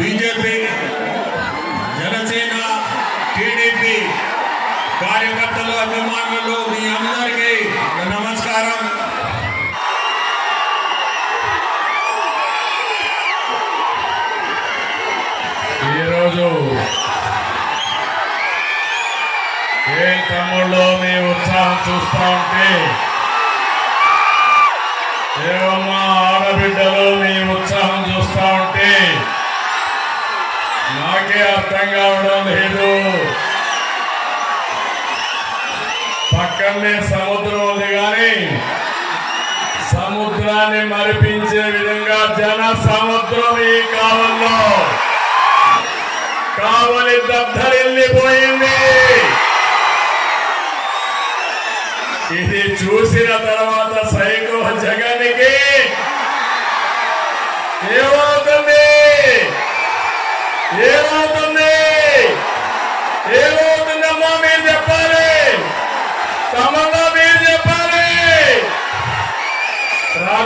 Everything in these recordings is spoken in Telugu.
BJP Janasena TDP కార్యకర్తలు అభిమానులు మీ అందరికీ నమస్కారం. ఈరోజు ఏ తమ్ముళ్ళు మీ ఉత్సాహం చూస్తూ ఉంటే ఏమమ్మా అర్థం కావడం లేదు పక్కనే సముద్రం ఉంది కానీ సముద్రాన్ని మరిపించే విధంగా జన సముద్రం ఈ కాలంలో. కావలి దద్దరిల్లిపోయింది ఇది చూసిన తర్వాత సైకో జగన్కి ఏమవుతుంది? ఏమవుతుంది?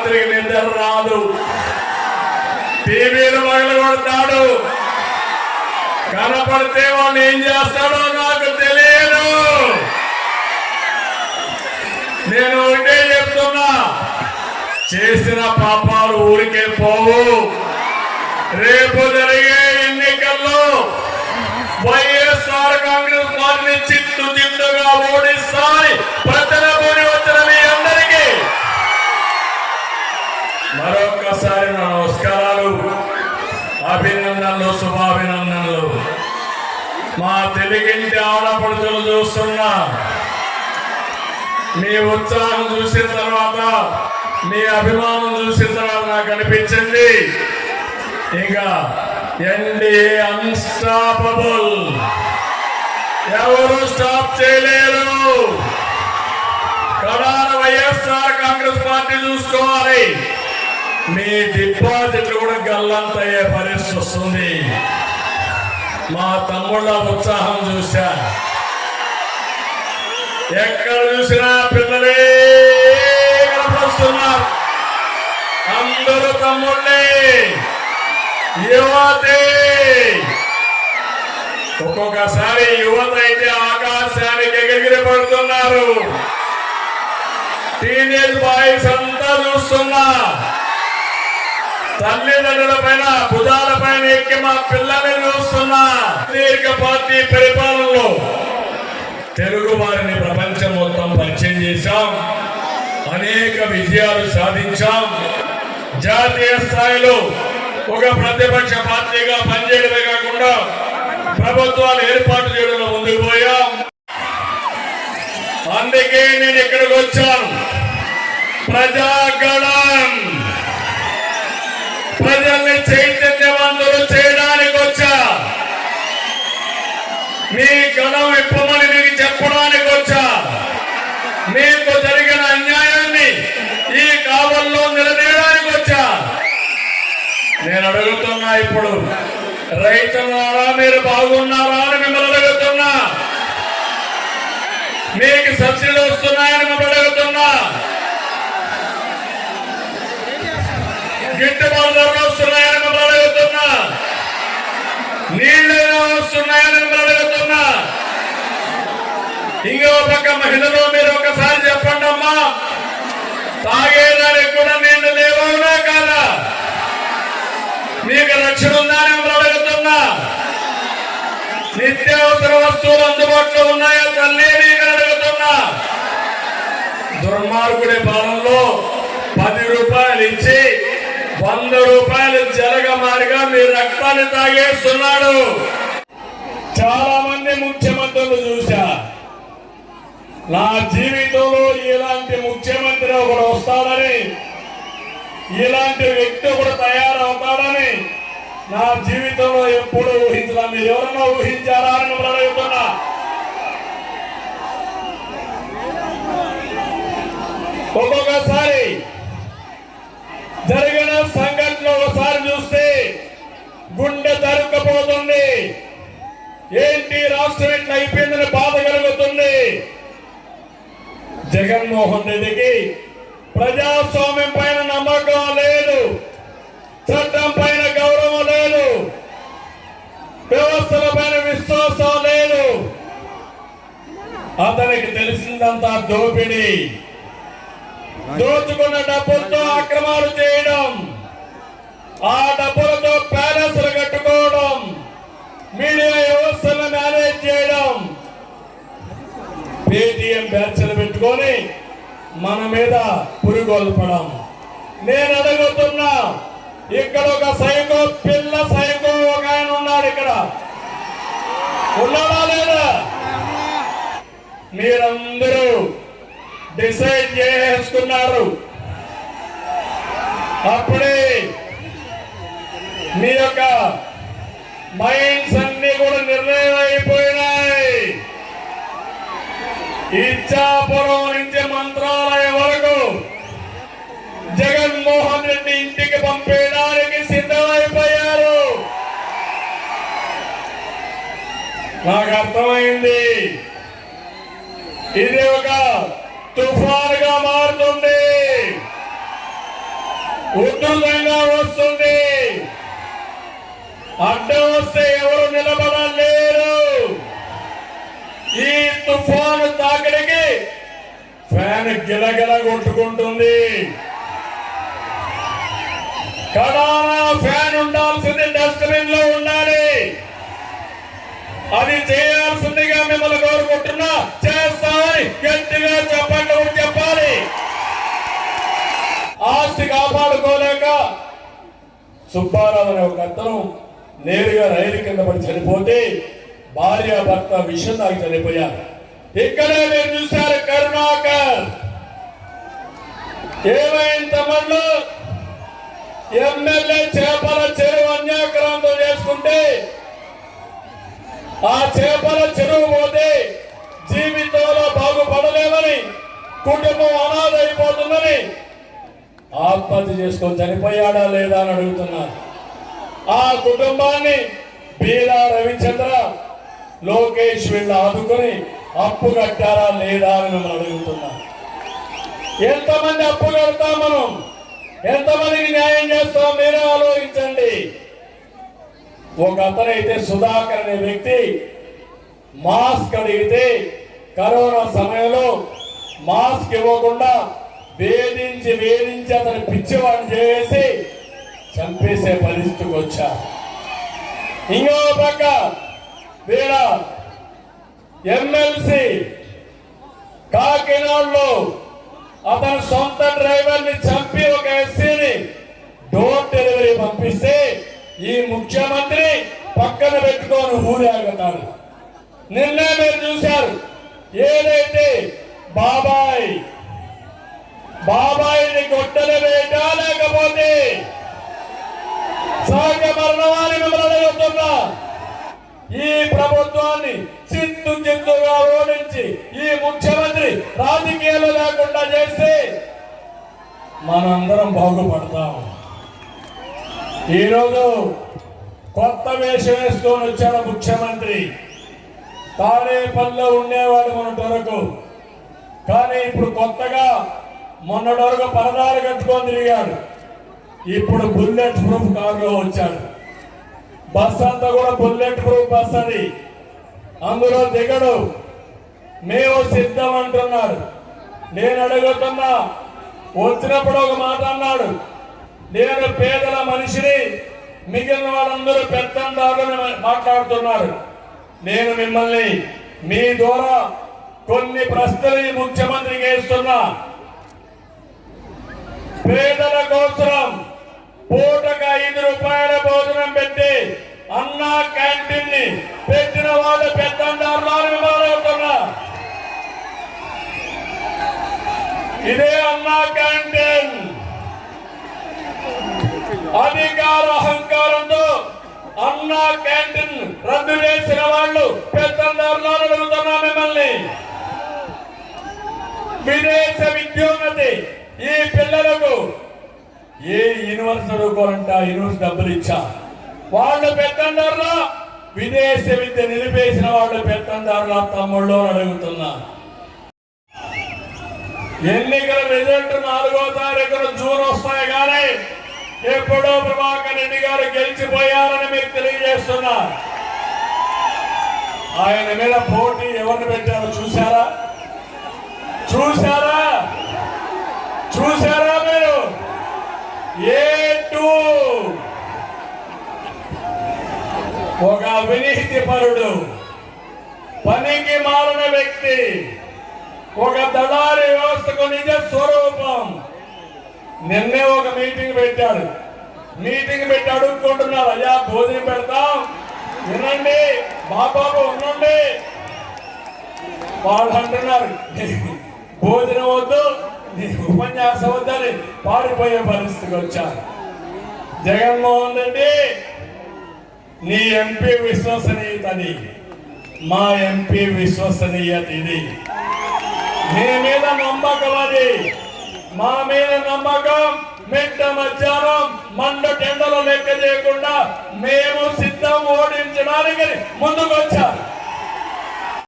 రాత్రికి నిద్ర రాదు. టీవీలు మొదలు కొడతాడు. కనపడితే వాళ్ళు ఏం చేస్తాడో నాకు తెలియదు. నేను ఒకటే చెప్తున్నా. చేసిన పాపాలు ఊరికే పోవు. రేపు జరిగే ఎన్నికల్లో వైఎస్ఆర్ కాంగ్రెస్ పార్టీ చిత్తు చిత్తుగా ఓడిస్తాని ప్రజలలోని వచ్చిన మీ అందరికీ మరొక్కసారి నా నమస్కారాలు అభినందనలు శుభాభినందనలు మా ఆడపడుచులు చూస్తున్నా. మీ ఉత్సాహం చూసిన తర్వాత మీ అభిమానం చూసిన తర్వాత నాకు అనిపించింది. ఇంకా ఎన్డీఏ అన్స్టాపబుల్. ఎవరు స్టాప్ చేయలేరు. ప్రధాన వైఎస్ఆర్ కాంగ్రెస్ పార్టీ చూసుకోవాలి. మీ డిపాజిట్లు కూడా గల్లంతయ్యే పరిస్థితి వస్తుంది. మా తమ్ముళ్ళ ఉత్సాహం చూశా. ఎక్కడ చూసినా పిల్లలే కనపడుతున్నారు అందరూ తమ్ముళ్ళే యువతే. ఒక్కొక్కసారి యువత అయితే ఆకాశానికి ఎగిరి పడుతున్నారు. టీనేజ్ బాయ్స్ అంతా చూస్తున్నా. తల్లిదండ్రుల పైన భుజాల పైన ఎక్కి మా పిల్లల్ని చూస్తున్నా. దీర్ఘ పార్టీ పరిపాలనలో తెలుగు వారిని ప్రపంచం మొత్తం పరిచయం చేశాం. అనేక విజయాలు సాధించాం. జాతీయ స్థాయిలో ఒక ప్రతిపక్ష పార్టీగా పనిచేయడమే కాకుండా ప్రభుత్వాలు ఏర్పాటు చేయడంలో ముందుకు పోయాం. అందుకే నేను ఇక్కడికి వచ్చాను. ప్రజాగణం. ప్రజల్ని చైతన్యవంతులు చేయడానికి వచ్చా? మీ గణం ఇప్పమని మీకు చెప్పడానికి వచ్చా? మీకు జరిగిన అన్యాయాన్ని ఈ కావల్లో నిలదీయడానికి వచ్చా? నేను అడుగుతున్నా ఇప్పుడు రైతున్నారా మీరు బాగున్నారా అని మిమ్మల్ని అడుగుతున్నా. మీకు సబ్సిడీ వస్తున్నాయని మిమ్మల్ని అడుగుతున్నా. గిట్టుబాటు ధరలు వస్తున్నాయని మిమ్మల్ని అడుగుతున్నా. నీళ్ళైనా వస్తున్నాయని మిమ్మల్ని అడుగుతున్నా. ఇంకో పక్క మహిళలు మీరు ఒకసారి చెప్పండి అమ్మా. తాగేదానికి కూడా నీళ్ళు లేవవునా కాదా? మీకు రక్షణ ఉందా మిమ్మల్ని అడుగుతున్నా. నిత్యావసర వస్తువులు అందుబాటులో ఉన్నాయా తల్లి మీకు అడుగుతున్నా. దుర్మార్గుడి పాలనలో పది రూపాయలు ఇచ్చి వంద రూపాయలు జరగమారిగా మీ రక్తాన్ని తాగేస్తున్నాడు. చాలా మంది ముఖ్యమంత్రులు చూశా. నా జీవితంలో ఇలాంటి ముఖ్యమంత్రి ఒకడు వస్తాడని ఇలాంటి వ్యక్తి కూడా తయారవుతాడని నా జీవితంలో ఎప్పుడు ఊహించలా. మీరు ఎవరన్నా ఊహించారా అని అడుగుతున్నా. ఒక్కొక్కసారి జరిగిన సంఘటన ఒకసారి చూస్తే గుండె తరుక్కపోతుంది ఏంటి రాష్ట్రం ఎట్లా అయిపోయిందని బాధ కలుగుతుంది? జగన్మోహన్ రెడ్డికి ప్రజాస్వామ్యం పైన నమ్మకం లేదు చట్టం పైన గౌరవం లేదు వ్యవస్థల పైన విశ్వాసం లేదు. అతనికి తెలిసిందంతా దోపిడీ. దోచుకున్న డబ్బులతో అక్రమాలు చేయడం ఆ డబ్బు పేటిఎం బ్యాచ్లు పెట్టుకొని మన మీద పురుగొల్పడం నేను అడుగుతున్నా ఇక్కడ ఒక సైకో పిల్ల సైకో ఒక ఆయన ఉన్నాడు ఇక్కడ. ఉన్నాడా లేదా? మీరందరూ డిసైడ్ చేసుకున్నారు అప్పుడే మీ యొక్క మైండ్స్ అన్ని ఇచ్చాపురం నుంచి మంత్రాలయం వరకు జగన్మోహన్ రెడ్డి ఇంటికి పంపేయడానికి సిద్ధమైపోయారు. నాకు అర్థమైంది. ఇది ఒక తుఫానుగా మారుతుంది. ఉధృతంగా వస్తుంది. అడ్డం వస్తే ఎవరు తుఫాను తాకిడికి ఫ్యాన్ గిలగిల కొట్టుకుంటుంది. కడానా ఫ్యాన్ ఉండాల్సింది డస్ట్బిన్లో ఉండాలి. అది చేయాల్సిందిగా మిమ్మల్ని కోరుకుంటున్నా. చేస్తామని గట్టిగా చెప్పండి చెప్పాలి. ఆస్తి కాపాడుకోలేక సుబ్బారావు అనే ఒక అతను నేరుగా రైలు కింద పడి చనిపోతే భార్య భర్త విషయం నాకు చనిపోయారు. ఇక్కడే మీరు చూశారు కరుణాకర్. ఏమైంది తమ్ముళ్ళు? ఎమ్మెల్యే చేపల చెరువు అన్యాక్రాంతం చేసుకుంటే ఆ చేపల చెరువు పోతే జీవితంలో బాగుపడలేమని కుటుంబం అనాథ అయిపోతుందని ఆత్మహత్య చేసుకొని చనిపోయాడా లేదా అని అడుగుతున్నారు ఆ కుటుంబాన్ని బీలా రవిచంద్ర లోకేష్ వీళ్ళు ఆదుకొని అప్పు కట్టారా లేదా అని మిమ్మల్ని అడుగుతున్నారు ఎంతమంది అప్పు కడతాం మనం? ఎంతమందికి న్యాయం చేస్తాం? మీరే ఆలోచించండి. ఒక అతనైతే సుధాకర్ అనే వ్యక్తి మాస్క్ అడిగితే కరోనా సమయంలో మాస్క్ ఇవ్వకుండా వేధించి వేధించి అతను పిచ్చివాడిని చేసి చంపేసే పరిస్థితికి వచ్చా ఇంకో పక్క వీడ ఎమ్మెల్సీ కాకినాడలో అతని సొంత డ్రైవర్ని చంపి ఒక ఎస్సీని డోర్ డెలివరీ పంపిస్తే ఈ ముఖ్యమంత్రి పక్కన పెట్టుకొని ఊరేగుతాడు నిన్నే మీరు చూశారు. ఏదైతే బాబాయ్ బాబాయిని గొడ్డలు వేట లేకపోతే సహజ మరణమాన్ని మిమ్మల్ని ఈ ప్రభుత్వం రాజకీయాలు లేకుండా చేస్తే మనందరం బాగుపడతాం. ఈరోజు కొత్త వేషం వేసుకొని వచ్చాడు ముఖ్యమంత్రి. తాడేపల్లిలో ఉండేవాడు మొన్నటి వరకు కానీ ఇప్పుడు కొత్తగా మొన్నటి వరకు పరదాలు కట్టుకొని తిరిగాడు. ఇప్పుడు బుల్లెట్ ప్రూఫ్ కారులో వచ్చాడు. బస్ అంతా కూడా బుల్లెట్ ప్రూఫ్ బస్ అది. అందులో దిగడు. మేము సిద్ధం అంటున్నాడు. నేను అడుగుతున్నా వచ్చినప్పుడు ఒక మాట అన్నాడు. నేను పేదల మనిషిని మిగిలిన వాళ్ళందరూ పెత్తందారులని మాట్లాడుతున్నారు. నేను మిమ్మల్ని మీ ద్వారా కొన్ని ప్రశ్నలు ముఖ్యమంత్రి ముఖ్యమంత్రికి వేస్తున్నా. పేదల కోసం పూటకు ఐదు రూపాయల భోజనం పెట్టి అన్నా క్యాంటీన్ అధికార అహంకారంతో అన్నా క్యాంటీన్ రద్దు చేసిన వాళ్ళు పెద్ద అడుగుతున్నా మిమ్మల్ని. విదేశ విద్యోన్నతి ఈ పిల్లలకు ఏ యూనివర్సిటీ చదువుకోవాలంట యూనివర్సిటీ డబ్బులు ఇచ్చా? వాళ్ళు పెత్తందారులా విదేశ విద్య నిలిపేసిన వాళ్ళు పెత్తందారులా తమ్ముళ్ళు అడుగుతున్నా. ఎన్నికల రిజల్ట్ నాలుగో తారీఖున జూన్ వస్తాయి కానీ ఎప్పుడో ప్రభాకర్ రెడ్డి గారు గెలిచిపోయారని మీకు తెలియజేస్తున్నా. ఆయన మీద పోటీ ఎవరిని పెట్టారో చూసారా చూసారా చూసారా మీరు? A two? ఒక అవినీతి పరుడు పనికి మారిన వ్యక్తి ఒక దళారి వ్యవస్థకు నిజ స్వరూపం. నిన్నే ఒక మీటింగ్ పెట్టాడు. మీటింగ్ పెట్టి అడుక్కుంటున్నారు అయ్యా భోజనం పెడతాం. వినండి బాబాబు ఉండండి. వాళ్ళు అంటున్నారు భోజనం వద్దు నీ ఉపన్యాసం వద్దని పారిపోయే పరిస్థితికి వచ్చారు. జగన్మోహన్ రెడ్డి నీ ఎంపీ విశ్వసనీయత మా ఎంపీ విశ్వసనీయత ఇది నీ మీద నమ్మకం అది. మా మీద నమ్మకం మిట్ట మధ్యాహ్నం మండ టెండలు లెక్క చేయకుండా మేము సిద్ధం ఓడించడానికి ముందుకు వచ్చారు